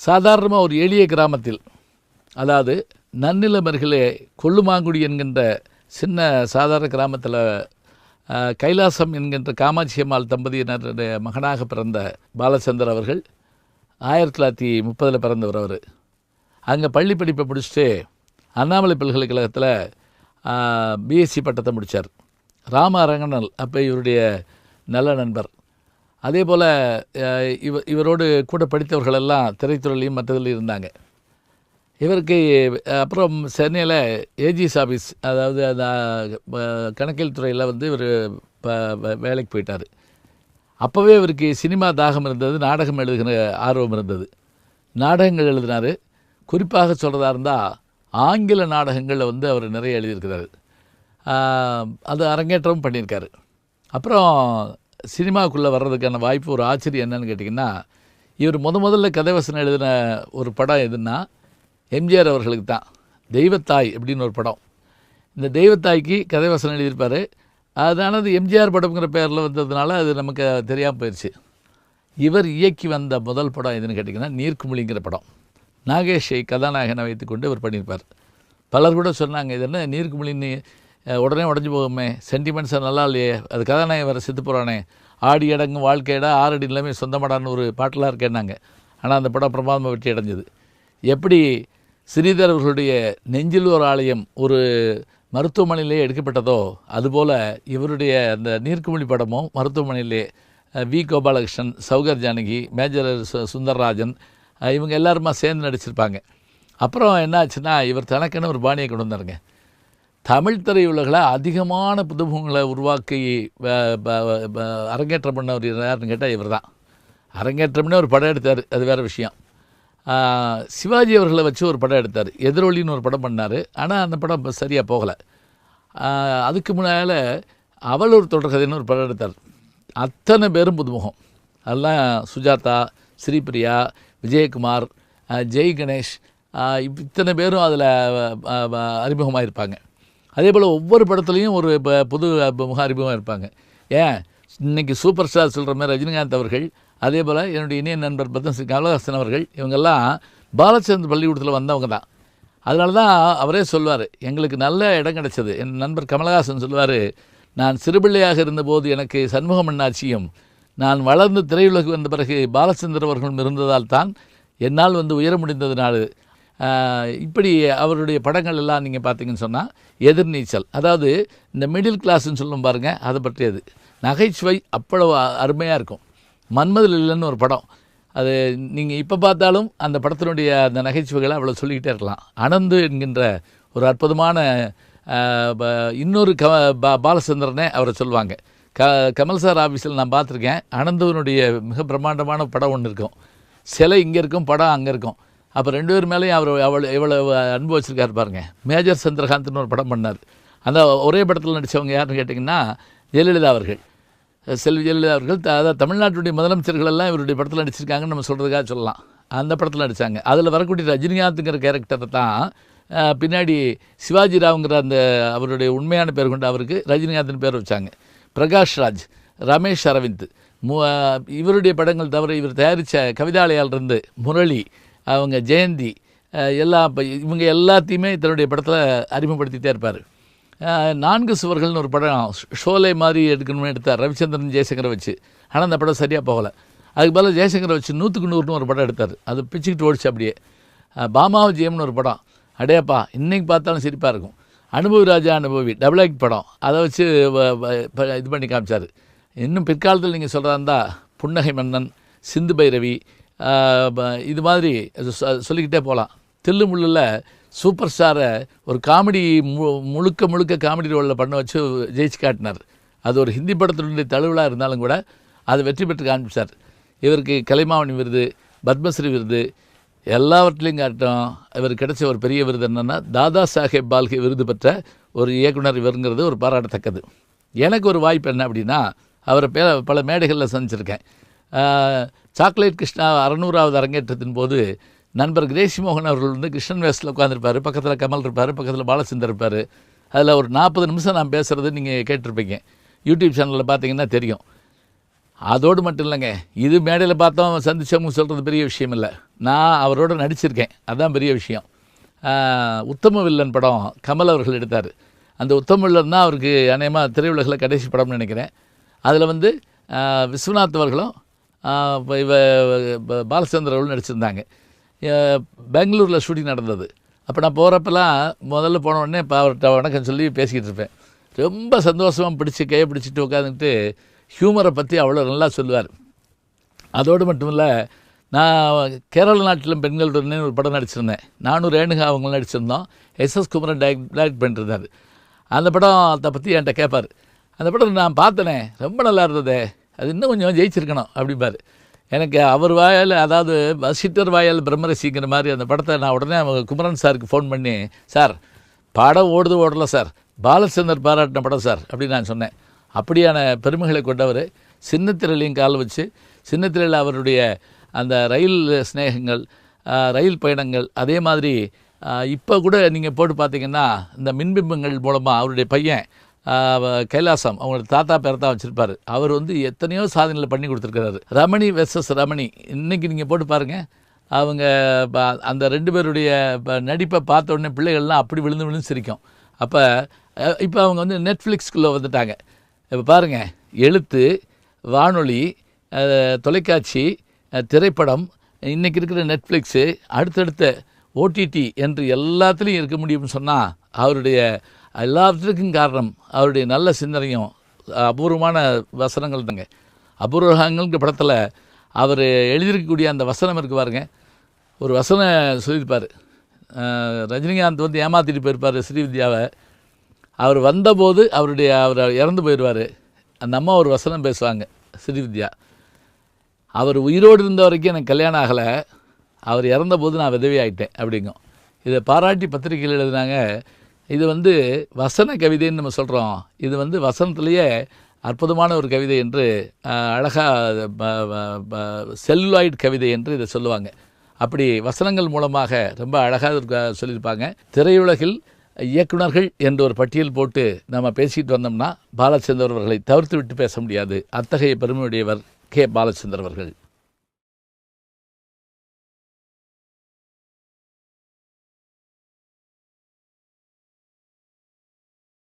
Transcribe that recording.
சாதாரணமாக ஒரு எளிய கிராமத்தில் அதாவது நன்னிலம் அருகிலே கொள்ளுமாங்குடி என்கின்ற சின்ன சாதாரண கிராமத்தில் கைலாசம் என்கின்ற காமாட்சி அம்மாள் தம்பதியினருடைய மகனாக பிறந்த பாலச்சந்தர் அவர்கள் ஆயிரத்தி தொள்ளாயிரத்தி முப்பதில் பிறந்தவர் அவர். அங்கே பள்ளி படிப்பை முடிச்சுட்டு அண்ணாமலை பல்கலைக்கழகத்தில் பிஎஸ்சி பட்டத்தை முடித்தார் ராம அரங்கனல் அப்போ இவருடைய நல்ல நண்பர். அதே போல் இவ இவரோடு கூட படித்தவர்கள் எல்லாம் திரைத்துறையிலையும் மற்றதில் இருந்தாங்க. இவருக்கு அப்புறம் சென்னையில் ஏஜிஎஸ் ஆஃபீஸ் அதாவது அந்த கணக்கியல் துறையில் வந்து இவர் வேலைக்கு போயிட்டார். அப்போவே இவருக்கு சினிமா தாகம் இருந்தது நாடகம் எழுதுகிற ஆர்வம் இருந்தது. நாடகங்கள் எழுதினார். குறிப்பாக சொல்கிறதா இருந்தால் ஆங்கில நாடகங்களில் வந்து அவர் நிறைய எழுதியிருக்கிறாரு. அது அரங்கேற்றமும் பண்ணியிருக்காரு. அப்புறம் சினிமாவுக்குள்ளே வர்றதுக்கான வாய்ப்பு ஒரு ஆச்சரியம் என்னன்னு கேட்டிங்கன்னா இவர் முத முதல்ல கதைவசனம் எழுதின ஒரு படம் எதுன்னா எம்ஜிஆர் அவர்களுக்கு தான். தெய்வத்தாய் அப்படின்னு ஒரு படம். இந்த தெய்வத்தாய்க்கு கதைவசனம் எழுதியிருப்பார். அதானது அது எம்ஜிஆர் படம்ங்கிற பேரில் வந்ததுனால அது நமக்கு தெரியாமல் போயிடுச்சு இவர் இயக்கி வந்த முதல் படம் எதுன்னு கேட்டிங்கன்னா நீர்க்குமிழிங்கிற படம். நாகேஷை கதாநாயகனை வைத்துக்கொண்டு இவர் பண்ணியிருப்பார். பலர் கூட சொன்னாங்க இது என்ன நீர்க்குமிழின்னு உடனே உடஞ்சி போகுமே. சென்டிமெண்ட்ஸாக நல்லா இல்லையே. அது கதாநாயகன் வேறு செத்து போகிறானே ஆடி அடங்கும் வாழ்க்கையிடா ஆறடி நிலைமை சொந்தமாடான்னு ஒரு பாட்டெலாம் இருக்கேன்னாங்க ஆனால் அந்த படம் பிரமாதமாக வெற்றி அடைஞ்சது. எப்படி ஸ்ரீதர் அவர்களுடைய நெஞ்சில் ஒரு ஆலயம் ஒரு மருத்துவமனையிலே எடுக்கப்பட்டதோ அதுபோல் இவருடைய அந்த நீர்க்குமிழி படமும் மருத்துவமனையிலே வி. கோபாலகிருஷ்ணன் சௌகர் ஜானகி மேஜர் சு- சுந்தர்ராஜன் இவங்க எல்லாருமா சேர்ந்து நடிச்சிருப்பாங்க. அப்புறம் என்ன ஆச்சுன்னா இவர் தனக்குன்னு ஒரு பாணியை கொண்டு வந்தாருங்க. தமிழ் திரையுலகில் அதிகமான புதுமுகங்களை உருவாக்கி வ- ப- அரங்கேற்றம் பண்ணவர் யாருன்னு கேட்டால் இவர் தான். அரங்கேற்றம்னே ஒரு படம் எடுத்தார் அது வேறு விஷயம். சிவாஜி அவர்களை வச்சு ஒரு படம் எடுத்தார் எதிரொலின்னு ஒரு படம் பண்ணார் ஆனால் அந்த படம் சரியாக போகலை. அதுக்கு முன்னால் அவள் ஒரு தொடர்கதைன்னு ஒரு படம் எடுத்தார். அத்தனை பேரும் புதுமுகம். அதெல்லாம் சுஜாதா ஸ்ரீபிரியா விஜயகுமார் ஜெய் கணேஷ் இத்தனை பேரும் அதில் அறிமுகமாக இருப்பாங்க அதே போல் ஒவ்வொரு படத்துலையும் ஒரு இப்போ புது ப- முக அறிமுகம் இருப்பாங்க. ஏன்? இன்னைக்கு சூப்பர் ஸ்டார் சொல்கிற மாதிரி ரஜினிகாந்த் அவர்கள் அதே போல் என்னுடைய இணைய நண்பர் பத்மஸ்ரீ கமலஹாசன் அவர்கள் இவங்கெல்லாம் பாலச்சந்திர பள்ளிக்கூடத்தில் வந்தவங்க தான். அதனால தான் அவரே சொல்வார் எங்களுக்கு நல்ல இடம் கிடைச்சது. என் நண்பர் கமலஹாசன் சொல்வார் நான் சிறுபிள்ளையாக இருந்தபோது எனக்கு சண்முகம் அண்ணாச்சியும் நான் வளர்ந்து திரையுலகு வந்த பிறகு பாலச்சந்திர அவர்களும் இருந்ததால் தான் என்னால் வந்து உயர முடிந்ததுனால நாள். இப்படி அவருடைய படங்கள் எல்லாம் நீங்கள் பார்த்தீங்கன்னு சொன்னால் எதிர்நீச்சல். அதாவது இந்த மிடில் கிளாஸ்ன்னு சொல்லும் பாருங்கள் அதை பற்றியது. நகைச்சுவை அவ்வளவு அருமையாக இருக்கும். மன்மதில் இல்லைன்னு ஒரு படம். அது நீங்கள் இப்போ பார்த்தாலும் அந்த படத்தினுடைய அந்த நகைச்சுவைகளை அவ்வளோ சொல்லிக்கிட்டே இருக்கலாம். அனந்து என்கின்ற ஒரு அற்புதமான இன்னொரு க பா பாலச்சந்திரனே அவரை சொல்லுவாங்க க கமல் சார் ஆஃபீஸில் நான் பார்த்துருக்கேன். அனந்தவனுடைய மிக பிரம்மாண்டமான படம் ஒன்று இருக்கும். சிலை இங்கே இருக்கும் படம் அங்கே இருக்கும். அப்போ ரெண்டு பேர் மேலேயும் அவர் அவ்வளோ எவ்வளவு அன்பு வச்சுருக்காரு பாருங்கள் மேஜர் சந்திரகாந்த்னு ஒரு படம் பண்ணார். அந்த ஒரே படத்தில் நடித்தவங்க யாருன்னு கேட்டிங்கன்னா ஜெயலலிதா அவர்கள். செல்வி ஜெயலலிதா அவர்கள் அதாவது தமிழ்நாட்டுடைய முதலமைச்சர்கள் எல்லாம் இவருடைய படத்தில் நடிச்சிருக்காங்கன்னு நம்ம சொல்கிறதுக்காக சொல்லலாம். அந்த படத்தில் நடித்தாங்க அதில் வரக்கூடிய ரஜினிகாந்துங்கிற கேரக்டரை தான் பின்னாடி சிவாஜி ராவ்ங்கிற அந்த அவருடைய உண்மையான பேர் கொண்டு அவருக்கு ரஜினிகாந்த்னு பேர் வச்சாங்க. பிரகாஷ் ராஜ் ரமேஷ் அரவிந்த் மு இவருடைய படங்கள் தவிர இவர் தயாரித்த கவிதாலயாலிருந்து முரளி அவங்க ஜெயந்தி எல்லா இவங்க எல்லாத்தையுமே தன்னுடைய படத்தில் அறிமுகப்படுத்திகிட்டே இருப்பார். நான்கு சுவர்கள்னு ஒரு படம் ஷோலை மாதிரி எடுக்கணும்னு எடுத்தார் ரவிச்சந்திரன் ஜெயசங்கரை வச்சு. ஆனால் அந்த படம் சரியாக போகலை. அதுக்கு பதிலாக ஜெயசங்கரை வச்சு நூற்றுக்கு நூறுன்னு ஒரு படம் எடுத்தார். அது பிச்சுக்கிட்டு ஓடிச்சு அப்படியே. அஹ், ஜெயம்னு ஒரு படம். அடேப்பா இன்றைக்கி பார்த்தாலும் சிரிப்பாக இருக்கும். அனுபவி ராஜா அனுபவி டபுள் ஆக்ட் படம். அதை வச்சு வ- ப- இது பண்ணி காமிச்சார். இன்னும் பிற்காலத்தில் நீங்கள் சொல்கிறதா இருந்தால் புன்னகை மன்னன் சிந்து பைரவி இது மாதிரி அது சொல்லிக்கிட்டே போகலாம் தில்லு முள்ளில் சூப்பர் ஸ்டாரை ஒரு காமெடி மு முழுக்க முழுக்க காமெடி ரோலில் பண்ண வச்சு ஜெயிச்சு காட்டினார். அது ஒரு ஹிந்தி படத்தினுடைய தழுவலாக இருந்தாலும் கூட அதை வெற்றி பெற்று காண்பிச்சார். இவருக்கு கலைமாவணி விருது பத்மஸ்ரீ விருது எல்லாவற்றிலையும் காட்டும் இவர் கிடைச்ச ஒரு பெரிய விருது என்னென்னா தாதா சாஹேப் பால்கே விருது பெற்ற ஒரு இயக்குனர் இவருங்கிறது ஒரு பாராட்டத்தக்கது. எனக்கு ஒரு வாய்ப்பு என்ன அப்படின்னா அவரை பே பல மேடைகளில் சந்திச்சிருக்கேன். சாக்லேட் கிருஷ்ணா அறநூறாவது அரங்கேற்றத்தின் போது நண்பர் கிரேசி மோகன் அவர்கள் வந்து கிருஷ்ணன் வேஸில் உட்காந்துருப்பார் பக்கத்தில் கமல் இருப்பார் பக்கத்தில் பாலச்சந்தர் இருப்பார். அதில் ஒரு நாற்பது நிமிஷம் நான் பேசுகிறது நீங்கள் கேட்டிருப்பீங்க. யூடியூப் சேனலில் பார்த்தீங்கன்னா தெரியும். அதோடு மட்டும் இல்லைங்க இது மேடையில் பார்த்தோம் சந்திச்சவங்க சொல்கிறது பெரிய விஷயம் இல்லை. நான் அவரோட நடிச்சிருக்கேன். அதுதான் பெரிய விஷயம். உத்தம வில்லன் படம் கமல் அவர்கள் எடுத்தார். அந்த உத்தம வில்லன் தான் அவருக்கு அநேகமாக திரையுலகில் கடைசி படம்னு நினைக்கிறேன். அதில் வந்து விஸ்வநாத் அவர்களும் இவ ப- நடிச்சிருந்தாங்க. பெங்களூரில் ஷூட்டிங் நடந்தது. அப்போ நான் போகிறப்பெல்லாம் முதல்ல போன உடனே இப்போ அவர்கிட்ட வணக்கம் சொல்லி பேசிக்கிட்டு இருப்பேன். ரொம்ப சந்தோஷமாக பிடிச்சி கையை பிடிச்சிட்டு உட்காந்துட்டு ஹியூமரை பற்றி அவ்வளோ நல்லா சொல்லுவார். அதோடு மட்டும் இல்லை நான் கேரள நாட்டிலும் பெண்களுடனே ஒரு படம் நடிச்சிருந்தேன். நானும் ரேணுகா அவங்க நடிச்சிருந்தோம். S S Kumaran direct direct பண்ணிருந்தார். அந்த படம் அதை பற்றி என்கிட்ட கேட்பார் அந்த படம் நான் பார்த்தனே ரொம்ப நல்லா இருந்ததே. அது இன்னும் கொஞ்சம் ஜெயிச்சிருக்கணும் அப்படிம்பார். எனக்கு அவர் வாயால் அதாவது வசிட்டர் வாயால் பிரம்மரசிங்கிற மாதிரி அந்த படத்தை நான் உடனே அவங்க குமரன் சாருக்கு ஃபோன் பண்ணி சார் படம் ஓடுது ஓடல சார். பாலச்சந்தர் பாராட்டின படம் சார் அப்படின்னு நான் சொன்னேன். அப்படியான பெருமைகளை கொண்டவர். சின்னத்திரையிலையும் கால் வச்சு சின்னத்திரையில் அவருடைய அந்த ரயில் சிநேகங்கள் ரயில் பயணங்கள் அதே மாதிரி இப்போ கூட நீங்கள் போட்டு பார்த்தீங்கன்னா இந்த மின்பிம்பங்கள் மூலமாக அவருடைய பையன் கைலாசம் அவங்களோட தாத்தா பேரை தான் வச்சுருப்பார். அவர் வந்து எத்தனையோ சாதனையில் பண்ணி கொடுத்துருக்காரு ரமணி வெர்சஸ் ரமணி. இன்றைக்கி நீங்கள் போட்டு பாருங்கள் அவங்க ப- அந்த ரெண்டு பேருடைய ப- நடிப்பை பார்த்த உடனே பிள்ளைகள்லாம் அப்படி விழுந்து விழுந்து சிரிக்கும். அப்போ இப்போ அவங்க வந்து நெட்ஃப்ளிக்ஸ்குள்ளே வந்துட்டாங்க. இப்போ பாருங்கள் எழுத்து வானொலி தொலைக்காட்சி திரைப்படம் இன்றைக்கி இருக்கிற நெட்ஃப்ளிக்ஸு அடுத்தடுத்த ஓடிடி என்று எல்லாத்துலேயும் இருக்க முடியும்னு சொன்னால் அவருடைய எல்லாத்துக்கும் காரணம். அவருடைய நல்ல சிந்தனையும் அபூர்வமான வசனங்கள் தாங்க. அபூர்வங்கள்ங்கிற படத்தில் அவர் எழுதியிருக்கக்கூடிய அந்த வசனம் இருக்கு பாருங்க. ஒரு வசனம் சொல்லியிருப்பார். ரஜினிகாந்த் வந்து ஏமாத்திட்டு போயிருப்பார் ஸ்ரீவித்யாவை. அவர் வந்தபோது அவருடைய அவர் இறந்து போயிடுவார் அந்த அம்மா ஒரு வசனம் பேசுவாங்க ஸ்ரீவித்யா. அவர் உயிரோடு இருந்த வரைக்கும் எனக்கு கல்யாணம் ஆகலை. அவர் இறந்தபோது நான் விதவி ஆகிட்டேன் அப்படிங்கும். இதை பாராட்டி பத்திரிகையில் எழுதினாங்க இது வந்து வசன கவிதைன்னு நம்ம சொல்கிறோம் இது வந்து வசனத்திலேயே அற்புதமான ஒரு கவிதை என்று அழகாக செல்லுலாய்ட் கவிதை என்று இதை சொல்லுவாங்க. அப்படி வசனங்கள் மூலமாக ரொம்ப அழகாக சொல்லியிருப்பாங்க. திரையுலகில் இயக்குனர்கள் என்ற ஒரு பட்டியல் போட்டு நம்ம பேசிட்டு வந்தோம்னா பாலச்சந்தர் அவர்களை தவிர்த்து விட்டு பேச முடியாது. அத்தகைய பெருமையுடையவர் கே. பாலச்சந்தர் அவர்கள்.